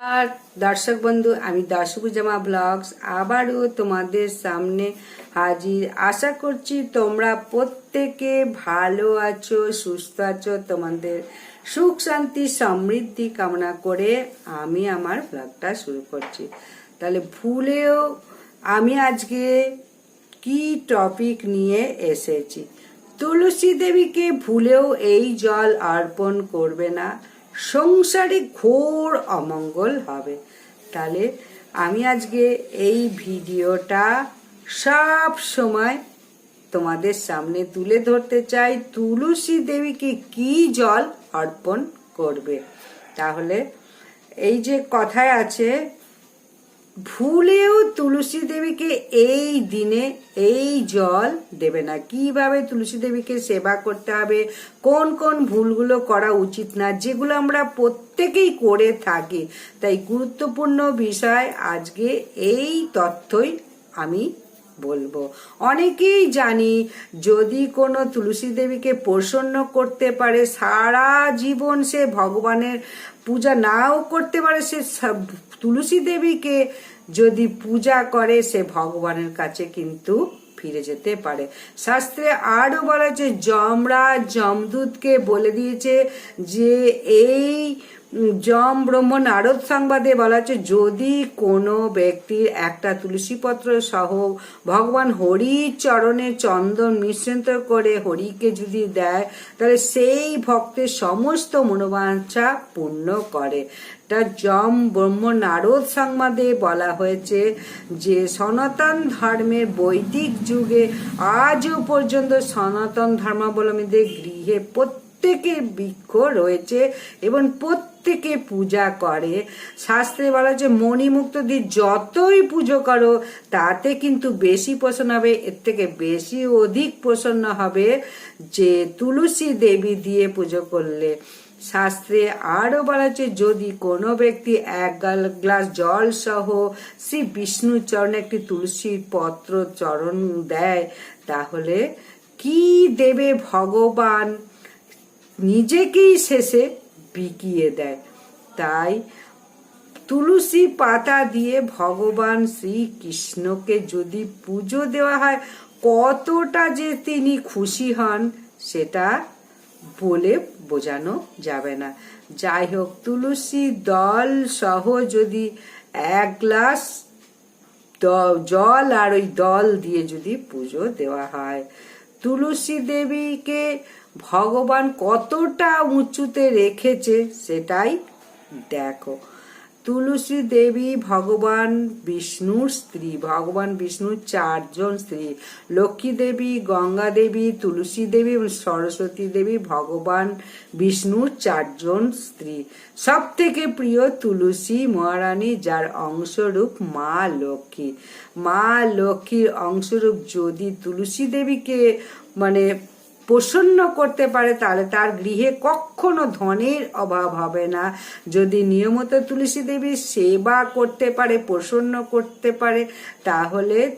আর দর্শক বন্ধু, আমি দশভুজামা ব্লগস আবারও তোমাদের সামনে হাজির। আশা করছি তোমরা প্রত্যেকে ভালো আছো, সুস্থ আছো, তোমাদের সুখ, শান্তি, সমৃদ্ধি কামনা করে আমি আমার ব্লগটা শুরু করছি। তাহলে ভুলেও আমি আজকে কি টপিক নিয়ে এসেছি? তুলসী দেবীকে ভুলেও এই জল অর্পণ করবে না। সংসারে ঘোর অমঙ্গল হবে। তাহলে আমি আজকে এই ভিডিওটা সব সময় তোমাদের সামনে তুলে ধরতে চাই। তুলসী দেবীকে কি জল অর্পণ করবে? তাহলে এই যে কথায় আছে ভুলেও তুলসী দেবীকে এই দিনে এই জল দেবে না। কীভাবে তুলসী দেবীকে সেবা করতে হবে? কোন কোন ভুলগুলো করা উচিত না? যেগুলো আমরা প্রত্যেকেই করে থাকি। তাই গুরুত্বপূর্ণ বিষয় আজকে এই তথ্যই আমি বলব। অনেকেই জানি, যদি কোনো তুলসী দেবীকে প্রসন্ন করতে পারে, সারা জীবন সে ভগবানের পূজা নাও করতে পারে, সে তুলসী দেবীকে যদি পূজা করে, সে ভগবানের কাছে কিন্তু ফিরে যেতে পারে। শাস্ত্রে আরও বলা হয়েছে যমরা যমদূতকে বলে দিয়েছে যে, এই যম ব্রহ্ম নারদ সংবাদে বলা হচ্ছে, যদি কোনো ব্যক্তির একটা তুলসীপত্র সহ ভগবান হরির চরণে চন্দন মিশ্রিত করে হরিকে যদি দেয়, তাহলে সেই ভক্তের সমস্ত মনোবাঞ্ছা পূর্ণ করে। তা যম ব্রহ্ম নারদ সংবাদে বলা হয়েছে যে, সনাতন ধর্মের বৈদিক যুগে আজও পর্যন্ত সনাতন ধর্মাবলম্বীদের গৃহে প্রত্যেকের বৃক্ষ রয়েছে এবং প্রত্যেকে পূজা করে। শাস্ত্রে বলা যে মণিমুক্ত দিয়ে যতই পুজো করো, তাতে কিন্তু বেশি প্রসন্ন হবে, এর থেকে বেশি অধিক প্রসন্ন হবে যে তুলসী দেবী দিয়ে পুজো করলে। শাস্ত্রে আরও বলা হচ্ছে যদি কোনো ব্যক্তি এক গাল- গ্লাস জল সহ শ্রী বিষ্ণুর চরণে একটি তুলসীর পত্র চরণ দেয়, তাহলে কি দেবে ভগবান? নিজেকেই শেষে বিকিয়ে দেয়। তাই তুলসী পাতা দিয়ে ভগবান শ্রীকৃষ্ণকে যদি পুজো দেওয়া হয়, কতটা যে তিনি খুশি হন সেটা বলে বোঝানো যাবে না। যাই হোক, তুলসী দল সহ যদি এক গ্লাস জল আর ওই দল দিয়ে যদি পুজো দেওয়া হয় তুলসী দেবীকে ভগবান কতটা উঁচুতে রেখেছে সেটাই দেখো। তুলসী দেবী ভগবান বিষ্ণুর স্ত্রী, ভগবান বিষ্ণুর চারজন স্ত্রী লক্ষ্মী দেবী গঙ্গা দেবী তুলসী দেবী এবং সরস্বতী দেবী ভগবান বিষ্ণুর চারজন স্ত্রী। সব থেকে প্রিয় তুলসী মহারানী, যার অংশরূপ মা লক্ষ্মী। মা লক্ষ্মীর অংশরূপ যদি তুলসী দেবীকে মানে প্রসন্ন করতে পারে, তাহলে তার গৃহে কখনো ধনের অভাব হবে না। যদি নিয়মিত তুলসী দেবীর সেবা করতে পারে, প্রসন্ন করতে পারে, তাহলে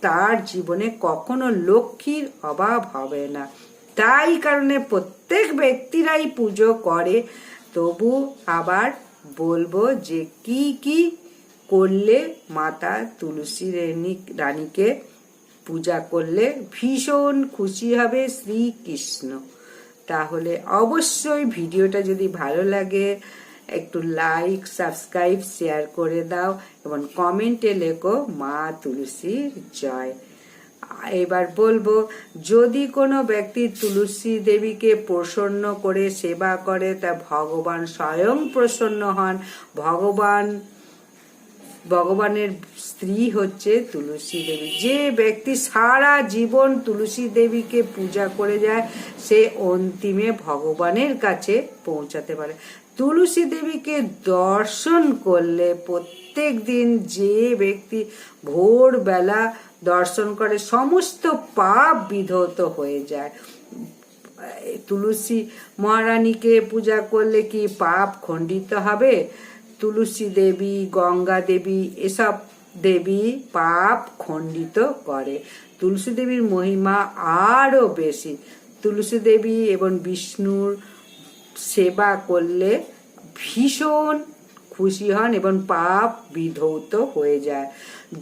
তার জীবনে কখনো লক্ষ্মীর অভাব হবে না। তাই কারণে প্রত্যেক ব্যক্তিরাই পুজো করে। তবু আবার বলব যে, কি কি করলে মাতা তুলসী রানী- রানীকে পূজা করলে ভীষণ খুশি হবে শ্রীকৃষ্ণ। তাহলে অবশ্যই ভিডিওটা যদি ভালো লাগে, একটু লাইক, সাবস্ক্রাইব, শেয়ার করে দাও এবং কমেন্টে লেখো মা তুলসীর জয়। এবার বলব, যদি কোনো ব্যক্তি তুলসী দেবীকে প্রসন্ন করে সেবা করে, তা ভগবান স্বয়ং প্রসন্ন হন। ভগবান ভগবানের স্ত্রী হচ্ছে তুলসী দেবী। যে ব্যক্তি সারা জীবন তুলসী দেবীকে পূজা করে যায়, সে অন্তিমে ভগবানের কাছে পৌঁছাতে পারে। তুলসী দেবীকে দর্শন করলে প্রত্যেক দিন যে ব্যক্তি ভোরবেলা দর্শন করে, সমস্ত পাপ বিধত হয়ে যায়। তুলসী মহারানীকে পূজা করলে কি পাপ খণ্ডিত হবে? তুলসী দেবী, গঙ্গা দেবী, এসব দেবী পাপ খণ্ডিত করে। তুলসী দেবীর মহিমা আরও বেশি। তুলসী দেবী এবং বিষ্ণুর সেবা করলে ভীষণ খুশি হন এবং পাপ বিধৌত হয়ে যায়।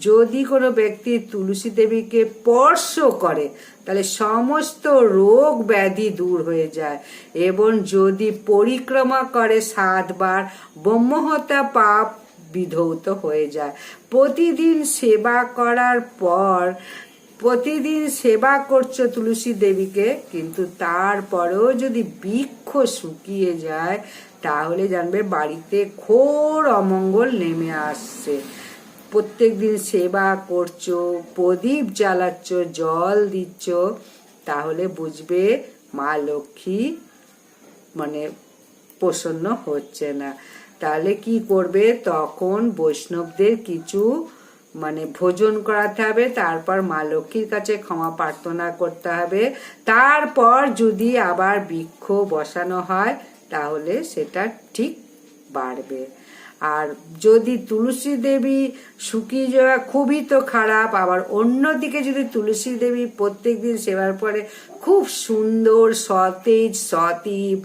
যদি কোনো ব্যক্তি তুলসী দেবীকে স্পর্শ করে, তাহলে সমস্ত রোগ ব্যাধি দূর হয়ে যায়। এবং যদি পরিক্রমা করে, সাতবার ব্রহ্মহত্যা পাপ বিধৌত হয়ে যায়। প্রতিদিন সেবা করার পর, প্রতিদিন সেবা করছ তুলসী দেবীকে, কিন্তু তারপরেও যদি বৃক্ষ শুকিয়ে যায়, তাহলে জানবে বাড়িতে ঘোর অমঙ্গল নেমে আসছে। প্রত্যেক দিন সেবা করছ, প্রদীপ জ্বালাচ্ছ, জল দিচ্ছ, তাহলে বুঝবে মা লক্ষ্মী মানে প্রসন্ন হচ্ছে না। তাহলে কি করবে? তখন বৈষ্ণবদের কিছু মানে ভোজন করাতে হবে, তারপর মা লক্ষ্মীর কাছে ক্ষমা প্রার্থনা করতে হবে। তারপর যদি আবার বৃক্ষ বসানো হয়, তাহলে সেটা ঠিক বাড়বে। আর যদি তুলসী দেবী শুকিয়ে যাওয়া খুবই তো খারাপ, আবার অন্যদিকে যদি তুলসী দেবী প্রত্যেক দিন সেবার পরে খুব সুন্দর সতেজ সতীব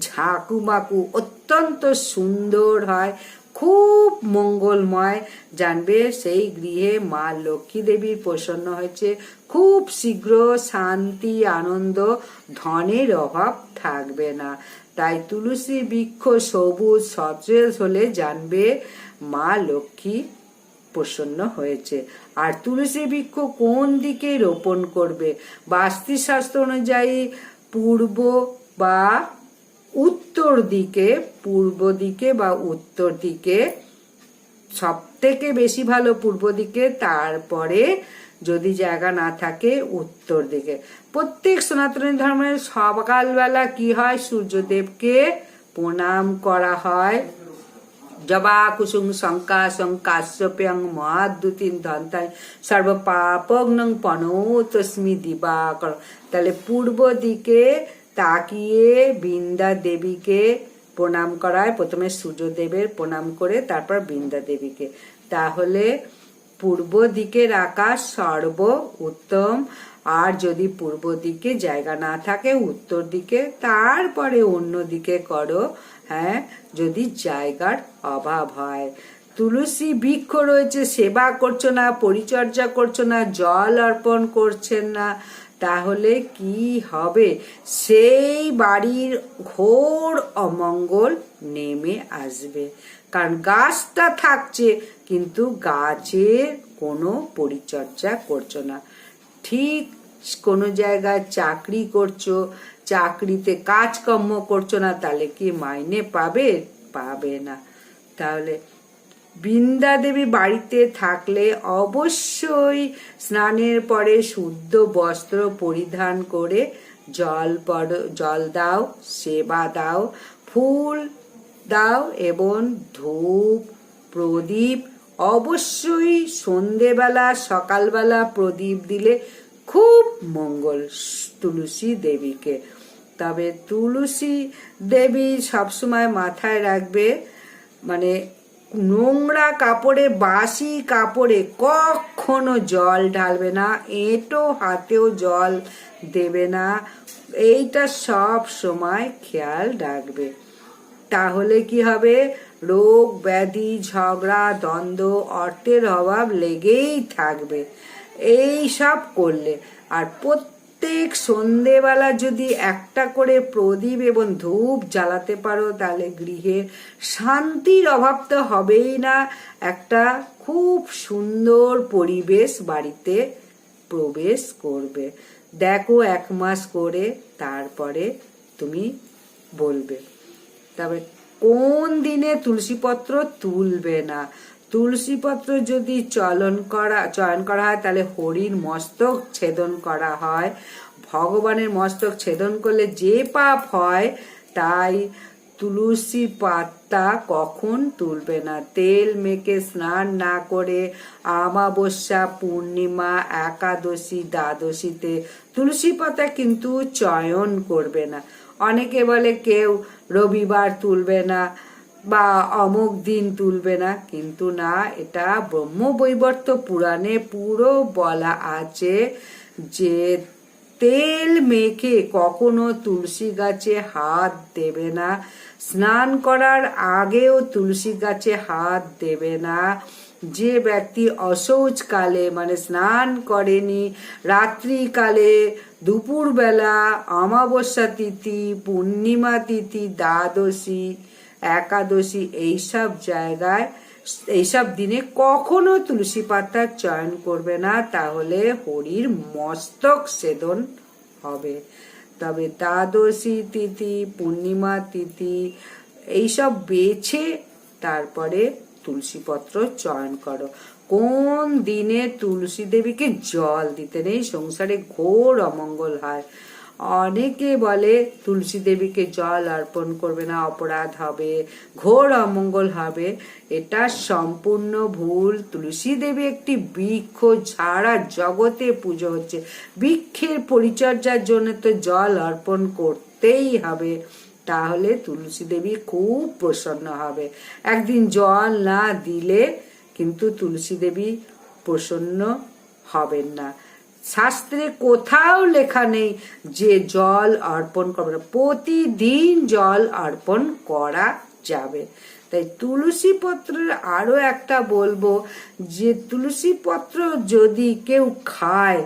ঝাঁকুমাকু অত্যন্ত সুন্দর হয়, খুব মঙ্গলময়। জানবে সেই গৃহে মা লক্ষ্মী দেবীর প্রসন্ন হয়েছে, খুব শীঘ্র শান্তি, আনন্দ, ধনের অভাব থাকবে না। তাই তুলসী বৃক্ষ সবুজ সতেজ হলে জানবে মা লক্ষ্মী প্রসন্ন হয়েছে। আর তুলসী বৃক্ষ কোন দিকে রোপণ করবে? বাস্তুশাস্ত্র অনুযায়ী পূর্ব বা উত্তর দিকে, পূর্ব দিকে বা উত্তর দিকে সব থেকে বেশি ভালো পূর্ব দিকে, তারপরে যদি জায়গা না থাকে উত্তর দিকে। প্রত্যেক সনাতনী ধর্মের সকালবেলা কি হয়? সূর্যদেবকে প্রণাম করা হয়। জবা কুসুম শঙ্কা শঙ্কাশ্যপ্যং মহাদ্যুতিন ধন্তাই সর্ব পাপগ্নং পনৌ তস্মি দিবাকর। তাহলে পূর্ব দিকে তাকিয়ে বৃন্দা দেবীকে প্রণাম করায় প্রথমে সূর্যদেবের প্রণাম করে তারপর বৃন্দা দেবীকে। তাহলে পূর্ব দিকের আকাশ সর্ব উত্তম। আর যদি পূর্ব দিকে জায়গা না থাকে, উত্তর দিকে, তারপরে অন্য দিকে করো হ্যাঁ যদি জায়গার অভাব হয়। তুলসী বৃক্ষ রয়েছে, সেবা করছ না, পরিচর্যা করছ না, জল অর্পণ করছেন না তাহলে কি হবে? সেই বাড়ির ঘোর অমঙ্গল নেমে আসবে। কারণ গাছটা থাকছে, কিন্তু গাছের কোনো পরিচর্যা করছ না। ঠিক কোনো জায়গায় চাকরি করছ, চাকরিতে কাজকর্ম করছ না, তাহলে কি মাইনে পাবে? পাবে না। তাহলে বৃন্দা দেবী বাড়িতে থাকলে অবশ্যই স্নানের পরে শুদ্ধ বস্ত্র পরিধান করে জল পর জল দাও, সেবা দাও, ফুল দাও এবং ধূপ, প্রদীপ অবশ্যই সন্ধেবেলা, সকালবেলা প্রদীপ দিলে খুব মঙ্গল তুলসী দেবীকে। তবে তুলসী দেবী সবসময় মাথায় রাখবে মানে নোংরা কাপড়ে, বাসি কাপড়ে কখনো জল ঢালবে না, এঁটো হাতেও জল দেবে না। এইটা সব সময় খেয়াল রাখবে। তাহলে কি হবে? রোগ, ব্যাধি, ঝগড়া, দ্বন্দ্ব, অর্থের অভাব লেগেই থাকবে। এই সব করলে আর প্রত্যেক সন্ধেবেলা যদি একটা করে প্রদীপ এবং ধূপ জ্বালাতে পারো, তাহলে গৃহে শান্তির অভাব তো হবেই না। একটা খুব সুন্দর পরিবেশ বাড়িতে প্রবেশ করবে। দেখো এক মাস করে তারপরে তুমি বলবে। তবে কোন দিনে তুলসীপত্র তুলবে না? তুলসীপত্র যদি চলন করা, চয়ন করা হয়, তাহলে হরির মস্তক ছেদন করা হয়। ভগবানের মস্তক ছেদন করলে যে পাপ হয়, তাই তুলসী পাতা কখন তুলবে না? তেল মেখে স্নান না করে আমাবস্যা পূর্ণিমা, একাদশী, দ্বাদশীতে তুলসী পাতা কিন্তু চয়ন করবে না। অনেকে বলে কেউ রবিবার তুলবে না বা অমুক দিন তুলবে না, কিন্তু না, এটা ব্রহ্মবৈবর্ত পুরাণে পুরো বলা আছে যে তেল মেখে কখনো তুলসী গাছে হাত দেবে না, স্নান করার আগেও তুলসী গাছে হাত দেবে না। যে ব্যক্তি অশৌচকালে মানে স্নান করেনি, রাত্রিকালে দুপুরবেলা অমাবস্যা তিথি, পূর্ণিমা তিথি, দ্বাদশী একাদশী এইসব জায়গায়, এইসব দিনে কখনো তুলসী পাতার চয়ন করবে না, তাহলে হরির মস্তক সেদন হবে। তবে দ্বাদশী তিথি, পূর্ণিমা তিথি, এইসব বেছে তারপরে তুলসী পত্র চয়ন করো। কোন দিনে তুলসী দেবীকে জল দিতে নেই? সংসারে ঘোর অমঙ্গল হয়। অনেকে বলে, তুলসী দেবীকে জল অর্পণ করবে না, অপরাধ হবে, ঘোর অমঙ্গল হবে। এটা সম্পূর্ণ ভুল। তুলসী দেবী একটি বৃক্ষ, ঝাড়া, জগতে পুজো হচ্ছে। বৃক্ষের পরিচর্যার জন্য তো জল অর্পণ করতেই হবে। তাহলে তুলসী দেবী খুব প্রসন্ন হবে। একদিন জল না দিলে কিন্তু তুলসী দেবী প্রসন্ন হবেন না। শাস্ত্রে কোথাও লেখা নেই যে জল অর্পণ করবে না। প্রতিদিন জল অর্পণ করা যাবে। তাই তুলসী পত্রের আরও একটা বলব যে তুলসী পত্র যদি কেউ খায়,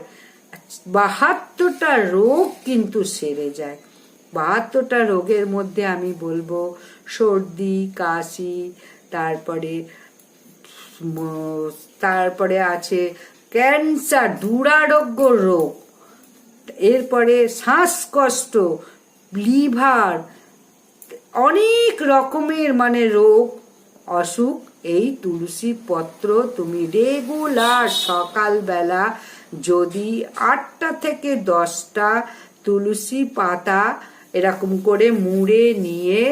বাহাত্তরটা রোগ কিন্তু সেরে যায়। বাহাত্তরটা রোগের মধ্যে আমি বলব সর্দি, কাশি, তারপরে তারপরে আছে ক্যান্সার, দুরারোগ্য রোগ, এরপরে শ্বাসকষ্ট, লিভার, অনেক রকমের মানে রোগ, অসুখ। এই তুলসী পত্র তুমি রেগুলার সকালবেলা যদি আটটা থেকে দশটা তুলসী পাতা এরকম করে মুড়ে নিয়ে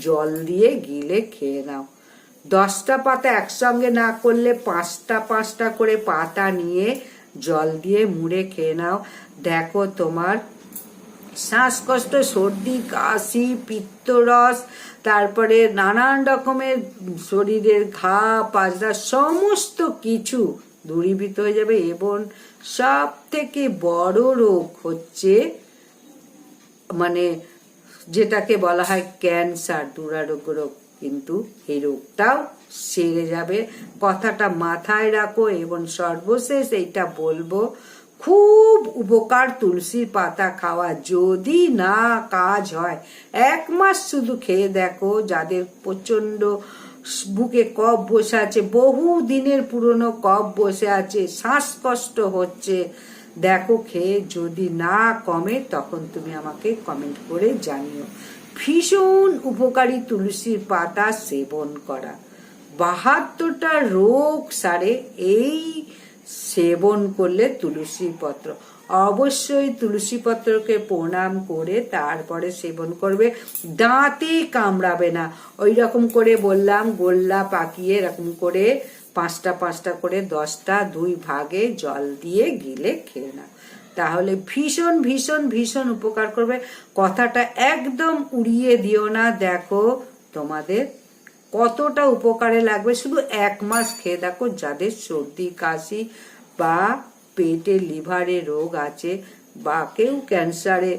জল দিয়ে গিলে খেয়ে নাও। দশটা পাতা একসঙ্গে না করলে পাঁচটা পাঁচটা করে পাতা নিয়ে জল দিয়ে মুড়ে খেয়ে নাও। দেখো তোমার শ্বাসকষ্ট, সর্দি, কাশি, পিত্তরস, তারপরে নানান রকমের শরীরের ঘা, পাজরা, সমস্ত কিছু দূরীভূত হয়ে যাবে এবং সব থেকে বড় রোগ হচ্ছে মানে যেটাকে বলা হয় ক্যান্সার, দুরারোগ্য রোগ। কিন্তু এই রোগটাও সেরে যাবে। কথাটা মাথায় রাখো এবং সর্বশেষ এইটা বলব, খুব উপকার তুলসীর পাতা খাওয়া যদি না কাজ হয়, এক মাস শুধু খেয়ে দেখো যাদের প্রচণ্ড বুকে কফ বসে আছে, বহু দিনের পুরনো কফ বসে আছে, শ্বাসকষ্ট হচ্ছে, দেখো খেয়ে যদি না কমে তখন তুমি আমাকে কমেন্ট করে জানিও। ভীষণ উপকারী তুলসীর পাতা সেবন করা। বাহাত্তরটা রোগ সারে এই সেবন করলে তুলসী পত্র অবশ্যই তুলসী পত্রকে প্রণাম করে তারপরে সেবন করবে। দাঁতে কামড়াবে না। ওই রকম করে বললাম, গোল্লা পাকিয়ে এরকম করে পাঁচটা পাঁচটা করে দশটা দুই ভাগে জল দিয়ে গিলে খেয়ে না তাহলে ভীষণ ভীষণ ভীষণ উপকার করবে। কথাটা একদম উড়িয়ে দিও না। দেখো তোমাদের কতটা উপকারে লাগবে। শুধু এক মাস খেয়ে দেখো যাদের সর্দি, কাশি বা পেটে লিভারে রোগ আছে বা কেউ ক্যান্সারে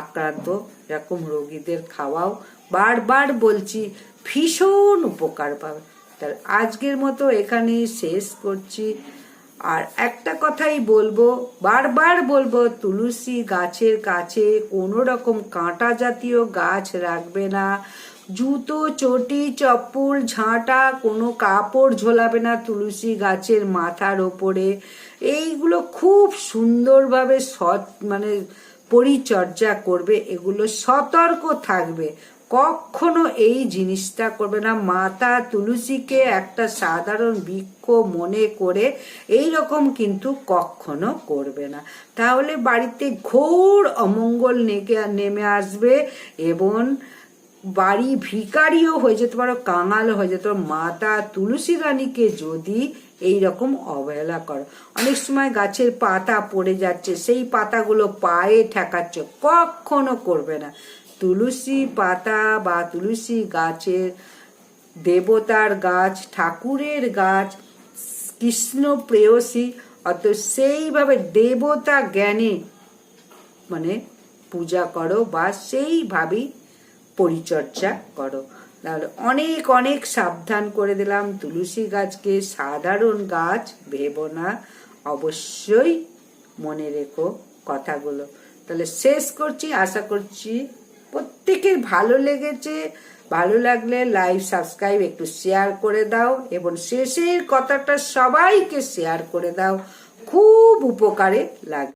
আক্রান্ত, এরকম রোগীদের খাওয়াও। বারবার বলছি, ভীষণ উপকার পাবে। তার আজকের মতো এখানেই শেষ করছি। আর একটা কথাই বলব, বারবার বলব, তুলসী গাছের কাছে কোনো রকম কাঁটা জাতীয় গাছ রাখবে না। জুতো, চটি, চপ্পল, ঝাঁটা কোনো কাপড় ঝোলাবে না তুলসী গাছের মাথার ওপরে। এইগুলো খুব সুন্দরভাবে সৎ মানে পরিচর্যা করবে, এগুলো সতর্ক থাকবে। কখনো এই জিনিসটা করবে না। মাতা তুলসীকে একটা সাধারণ বৃক্ষ মনে করে এই রকম কিন্তু কখনো করবে না। তাহলে বাড়িতে ঘোর অমঙ্গল নেমে আসবে এবং বাড়ি ভিকারিও হয়ে যেতে পারো কাঙালও হয়ে যেতে পারো। মাতা তুলসী রানীকে যদি এই রকম অবহেলা করো, অনেক সময় গাছের পাতা পড়ে যাচ্ছে, সেই পাতাগুলো পায়ে ঠেকাচ্ছ, কখনো করবে না। তুলসী পাতা বা তুলসী গাছের দেবতার গাছ, ঠাকুরের গাছ, কৃষ্ণ প্রেয়সী অত সেইভাবে দেবতা জ্ঞানে মানে পূজা করো বা সেইভাবেই পরিচর্যা করো। তাহলে অনেক অনেক সাবধান করে দিলাম। তুলসী গাছকে সাধারণ গাছ ভেবো না। অবশ্যই মনে রেখো কথাগুলো। তাহলে শেষ করছি, আশা করছি প্রত্যেকের ভালো লেগেছে, ভালো লাগলে লাইভ সাবস্ক্রাইব একটু শেয়ার করে দাও এবং শেষের কথাটা সবাইকে শেয়ার করে দাও। খুব উপকারে লাগবে